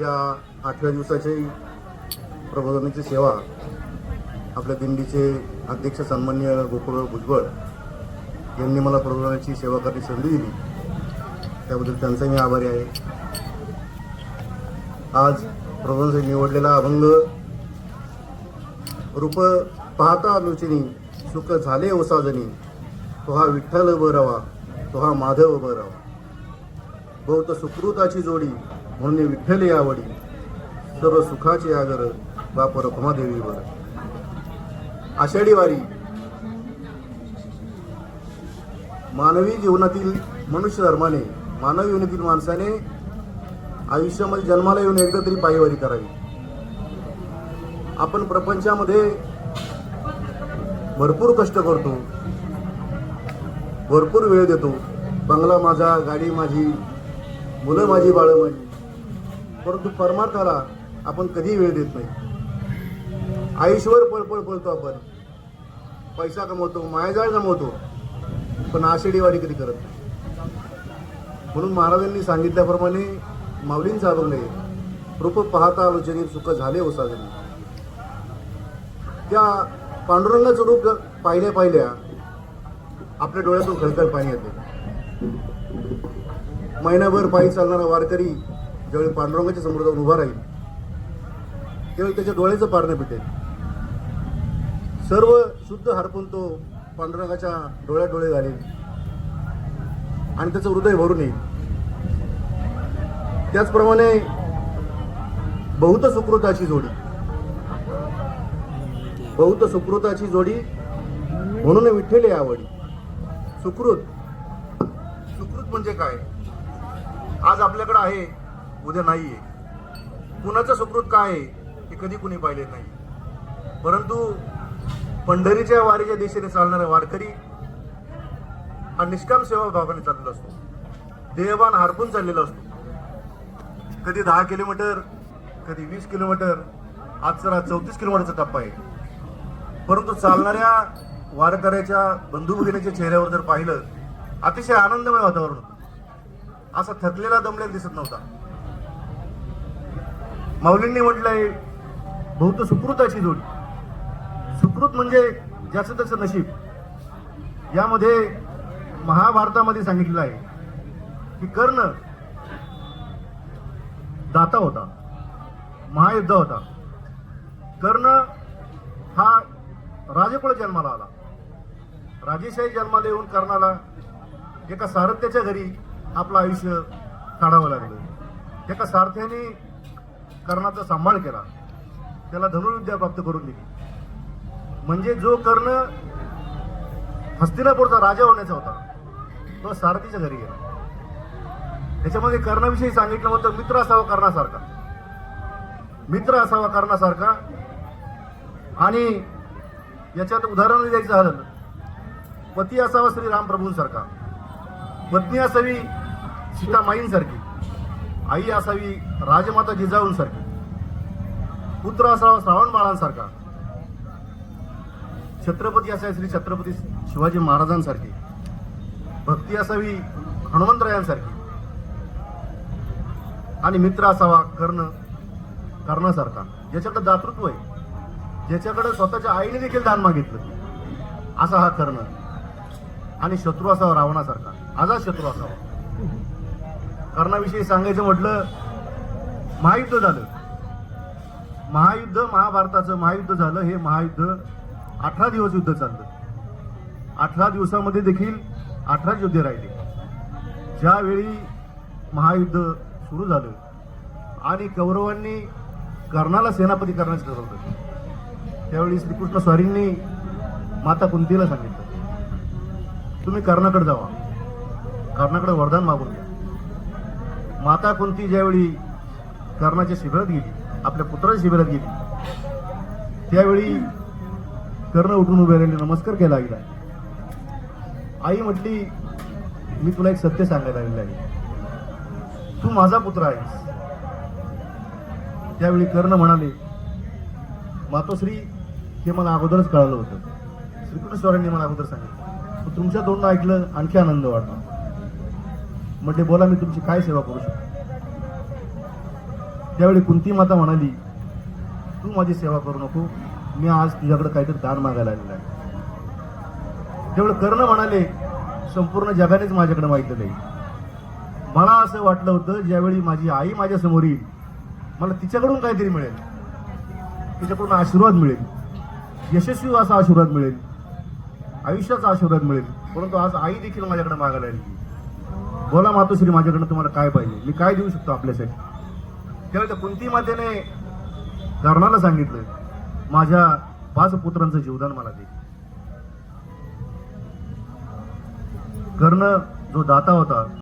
या आठव्या दिवसाची प्रबोधनाची सेवा आपल्या दिंडीचे अध्यक्ष सन्मान्य गोकुळ भुजबळ यांनी मला प्रबोधनाची सेवा करण्याची संधी दिली. त्याबद्दल त्यांचा मी आभारी आहे. आज प्रबोधनासाठी निवडलेला अभंग रूप पाहता लोचनी सुख झाले ओसाजनी तो हा विठ्ठल बरावा तो हा माधव बरावा बहुत सुकृताची जोडी म्हणून विठ्ठल आवडी सर्व सुखाची आगर बाप रखमादेवीवर आषाढी वारी मानवी जीवनातील मनुष्य धर्माने मानवी जीवनातील माणसाने आयुष्यामध्ये जन्माला येऊन एकदा तरी पायवारी करावी. आपण प्रपंचामध्ये भरपूर कष्ट करतो भरपूर वेळ देतो. बंगला माझा गाडी माझी मुलं माझी बाळं माझी. परंतु परमार्थाला आपण कधीही वेळ देत नाही. आयुष्यभर पळपळ पळतो आपण. पैसा कमवतो मायाजाळ कमवतो पण आषाढी कधी करत नाही. म्हणून महाराजांनी सांगितल्याप्रमाणे माऊलींचा अभंग आहे रूप पाहता आलोचने सुख झाले हो ओसाजनी त्या पांडुरंगाचं रूप पाहिल्या पाहिल्या आपल्या डोळ्यातून खळखळ पाणी येते. महिनाभर पायी चालणारा वारकरी ज्यावेळी पांडुरंगाच्या समोर जाऊन उभा राहील त्यावेळी त्याच्या डोळ्याचं पारणं पिटेल. सर्व शुद्ध हरपून तो पांडुरंगाच्या डोळ्यात डोळे घालेल. आणि त्याचं हृदय भरून येईल. त्याचप्रमाणे बहुत सुकृताची जोडी. बहुत सुकृताची जोडी म्हणून विठ्ठले आवडी. सुकृत. सुकृत म्हणजे काय? आज आपल्याकडे आहे उद्या नाहीये. कुणाचं सुकृत काय आहे हे कधी कुणी पाहिले नाही. परंतु पंढरीच्या वारीच्या दिशेने चालणारा वारकरी हा निष्काम सेवा भावाने चाललेला असतो. देहभान हरपून चाललेला असतो. कधी दहा किलोमीटर कधी वीस किलोमीटर आजचा चौतीस किलोमीटरचा टप्पा आहे. परंतु चालणाऱ्या वारकऱ्याच्या बंधू भगिनीच्या चेहऱ्यावर जर पाहिलं अतिशय आनंदमय वातावरण होतं. असा थकलेला दमलेला दिसत नव्हता. माऊलींनी म्हटलंय बहुत सुकृताची जोडी. सुकृत म्हणजे ज्याचं त्याचं नशीब. यामध्ये महाभारतामध्ये सांगितलेलं आहे की कर्ण दाता होता महायुद्ध होता. कर्ण हा राजकुळ जन्माला आला. राजेशाही जन्माला येऊन कर्णाला एका सारथ्याच्या घरी आपलं आयुष्य काढावं लागलं. एका सारथ्याने कर्णाचा सांभाळ केला त्याला धनुर्विद्या प्राप्त करून दिली. म्हणजे जो कर्ण हस्तिनापूरचा राजा होण्याचा होता तो सारथीच्या घरी गेला. त्याच्यामध्ये कर्णाविषयी सांगितलं होतं मित्र असावा कर्णासारखा. मित्र असावा कर्णासारखा. आणि याच्यात उदाहरण द्यायचं झालं पती असावा श्री रामप्रभूंसारखा. पत्नी असावी सीता माईंसारखी आई असावी राजमाता जिजाऊंसारखी. पुत्र असावा श्रावण बाळांसारखा. छत्रपती असावी श्री छत्रपती शिवाजी महाराजांसारखी. भक्ती असावी हनुमंतरायांसारखी. आणि मित्र असावा कर्ण कर्णासारखा. ज्याच्याकडे दातृत्व आहे ज्याच्याकडे स्वतःच्या आईने देखील दान मागितलं. असा हा कर्ण. आणि शत्रू असावा रावणासारखा. आझाद शत्रू असावा. कर्णाविषयी सांगायचं म्हटलं महायुद्ध झालं. महायुद्ध महाभारताचं महायुद्ध झालं हे महायुद्ध अठरा दिवस युद्ध चाललं. अठरा दिवसामध्ये देखील अठरा युद्ध राहिले. ज्यावेळी महायुद्ध सुरू झालं आणि कौरवांनी कर्णाला सेनापती करण्याचं ठरवलं त्यावेळी श्रीकृष्ण स्वारींनी माता कुंतीला सांगितलं तुम्ही कर्णाकडे जावा. कर्णाकडे वरदान मागून घ्या. माता कुंती ज्यावेळी कर्णाच्या शिबिरात गेली आपल्या पुत्राच्या शिबिरात गेली त्यावेळी कर्ण उठून उभे राहिले नमस्कार केला गेला. आई म्हटली मी तुला एक सत्य सांगायला आलेलं आहे. तू माझा पुत्र आहेस. त्यावेळी कर्ण म्हणाले मातोश्री हे मला अगोदरच कळालं होतं. श्रीकृष्ण स्वरांनी मला अगोदर सांगितलं. तुमच्या तोंडनं ऐकलं आणखी आनंद वाटला. म्हणजे बोला मी तुमची काय सेवा करू शकतो? त्यावेळी कुंती माता म्हणाली तू माझी सेवा करू नको. मी आज तुझ्याकडे काहीतरी दान मागायला आलेला आहे. त्यावेळी कर्ण म्हणाले संपूर्ण जगानेच माझ्याकडे मागितलं नाही मला असं वाटलं होतं ज्यावेळी माझी आई माझ्यासमोर येईल मला तिच्याकडून काहीतरी मिळेल. तिच्याकडून आशीर्वाद मिळेल. यशस्वी असा आशीर्वाद मिळेल. आयुष्याचा आशीर्वाद मिळेल. परंतु आज आई देखील माझ्याकडे मागायला आली बोला मातोश्री माझ्याकडनं तुम्हाला काय पाहिजे? मी काय देऊ शकतो आपल्यासाठी? त्यावेळी त्या कुंती मातेने कर्णाला सांगितलं माझ्या पाच पुत्रांचं जीवदान मला दे. कर्ण जो दाता होता